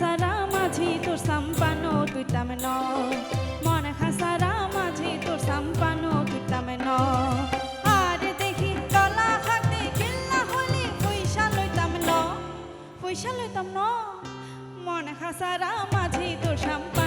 খাসারা মাঝি, তোর সাম্পানো তুই তামে ন মন খাসারা মাঝি, তোর সাম্পানো তুই তামে ন আর দেখি তলা হাতে গেল্লা হলে পয়সা লইতাম ন পয়সা লইতাম ন মন খাসারা মাঝি, তোর সাম্পানো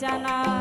জানা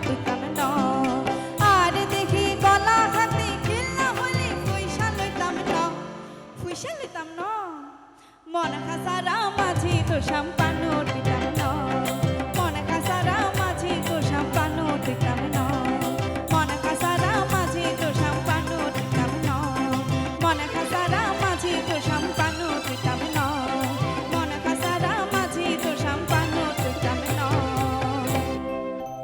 লইতাম না আর দেখি গলা হাতে খেলনা হলে না মন মাঝি তো সাম্পান্ন